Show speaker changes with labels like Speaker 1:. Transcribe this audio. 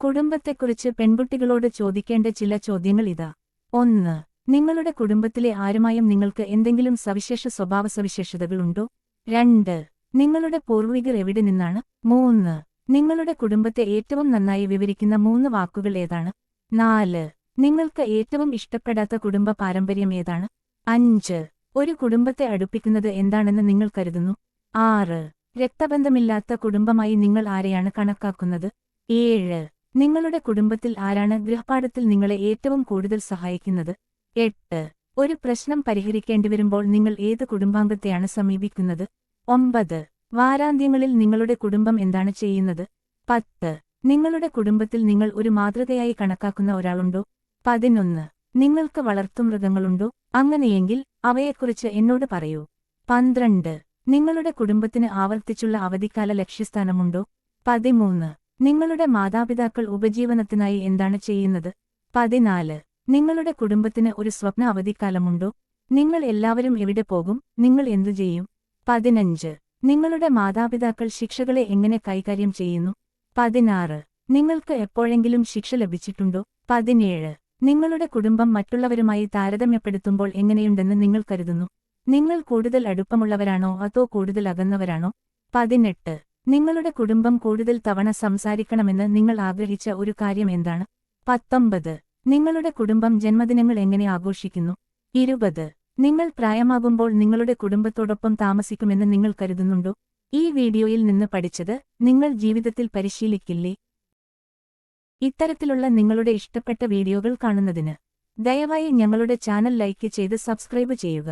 Speaker 1: കുടുംബത്തെക്കുറിച്ച് പെൺകുട്ടികളോട് ചോദിക്കേണ്ട ചില ചോദ്യങ്ങൾ ഇതാ ഒന്ന് നിങ്ങളുടെ കുടുംബത്തിലെ ആരുമായും നിങ്ങൾക്ക് എന്തെങ്കിലും സവിശേഷ സ്വഭാവ സവിശേഷതകളുണ്ടോ? രണ്ട് നിങ്ങളുടെ പൂർവികർ എവിടെ നിന്നാണ്? മൂന്ന് നിങ്ങളുടെ കുടുംബത്തെ ഏറ്റവും നന്നായി വിവരിക്കുന്ന മൂന്ന് വാക്കുകൾ ഏതാണ്? നാല് നിങ്ങൾക്ക് ഏറ്റവും ഇഷ്ടപ്പെടാത്ത കുടുംബ പാരമ്പര്യം ഏതാണ്? അഞ്ച് ഒരു കുടുംബത്തെ അടുപ്പിക്കുന്നത് എന്താണെന്ന് നിങ്ങൾ കരുതുന്നു? ആറ് രക്തബന്ധമില്ലാത്ത കുടുംബമായി നിങ്ങൾ ആരെയാണ് കണക്കാക്കുന്നത്? ഏഴ് നിങ്ങളുടെ കുടുംബത്തിൽ ആരാണ് ഗൃഹപാഠത്തിൽ നിങ്ങളെ ഏറ്റവും കൂടുതൽ സഹായിക്കുന്നത്? എട്ട്. ഒരു പ്രശ്നം പരിഹരിക്കേണ്ടി വരുമ്പോൾ നിങ്ങൾ ഏത് കുടുംബാംഗത്തെയാണ് സമീപിക്കുന്നത്? ഒമ്പത്. വാരാന്ത്യങ്ങളിൽ നിങ്ങളുടെ കുടുംബം എന്താണ് ചെയ്യുന്നത്? പത്ത്. നിങ്ങളുടെ കുടുംബത്തിൽ നിങ്ങൾ ഒരു മാതൃകയായി കണക്കാക്കുന്ന ഒരാളുണ്ടോ? പതിനൊന്ന്. നിങ്ങൾക്ക് വളർത്തുമൃഗങ്ങളുണ്ടോ അങ്ങനെയെങ്കിൽ അവയെക്കുറിച്ച് എന്നോട് പറയൂ. പന്ത്രണ്ട്. നിങ്ങളുടെ കുടുംബത്തിന് ആവർത്തിച്ചുള്ള അവധിക്കാല ലക്ഷ്യസ്ഥാനമുണ്ടോ? പതിമൂന്ന്. നിങ്ങളുടെ മാതാപിതാക്കൾ ഉപജീവനത്തിനായി എന്താണ് ചെയ്യുന്നത്? പതിനാല്. നിങ്ങളുടെ കുടുംബത്തിന് ഒരു സ്വപ്ന അവധിക്കാലമുണ്ടോ? നിങ്ങൾ എല്ലാവരും എവിടെ പോകും? നിങ്ങൾ എന്തു ചെയ്യും? പതിനഞ്ച്. നിങ്ങളുടെ മാതാപിതാക്കൾ ശിക്ഷകളെ എങ്ങനെ കൈകാര്യം ചെയ്യുന്നു? പതിനാറ്. നിങ്ങൾക്ക് എപ്പോഴെങ്കിലും ശിക്ഷ ലഭിച്ചിട്ടുണ്ടോ? പതിനേഴ്. നിങ്ങളുടെ കുടുംബം മറ്റുള്ളവരുമായി താരതമ്യപ്പെടുത്തുമ്പോൾ എങ്ങനെയുണ്ടെന്ന് നിങ്ങൾ കരുതുന്നു? നിങ്ങൾ കൂടുതൽ അടുപ്പമുള്ളവരാണോ? അതോ കൂടുതൽ അകന്നവരാണോ? പതിനെട്ട്. നിങ്ങളുടെ കുടുംബം കൂടുതൽ തവണ സംസാരിക്കണമെന്ന് നിങ്ങൾ ആഗ്രഹിച്ച ഒരു കാര്യം എന്താണ്? പത്തൊമ്പത്. നിങ്ങളുടെ കുടുംബം ജന്മദിനങ്ങൾ എങ്ങനെ ആഘോഷിക്കുന്നു? ഇരുപത്. നിങ്ങൾ പ്രായമാകുമ്പോൾ നിങ്ങളുടെ കുടുംബത്തോടൊപ്പം താമസിക്കുമെന്ന് നിങ്ങൾ കരുതുന്നുണ്ടോ? ഈ വീഡിയോയിൽ നിന്ന് പഠിച്ചത് നിങ്ങൾ ജീവിതത്തിൽ പരിശീലിക്കില്ലേ? ഇത്തരത്തിലുള്ള നിങ്ങളുടെ ഇഷ്ടപ്പെട്ട വീഡിയോകൾ കാണുന്നതിന് ദയവായി ഞങ്ങളുടെ ചാനൽ ലൈക്ക് ചെയ്ത് സബ്സ്ക്രൈബ് ചെയ്യുക.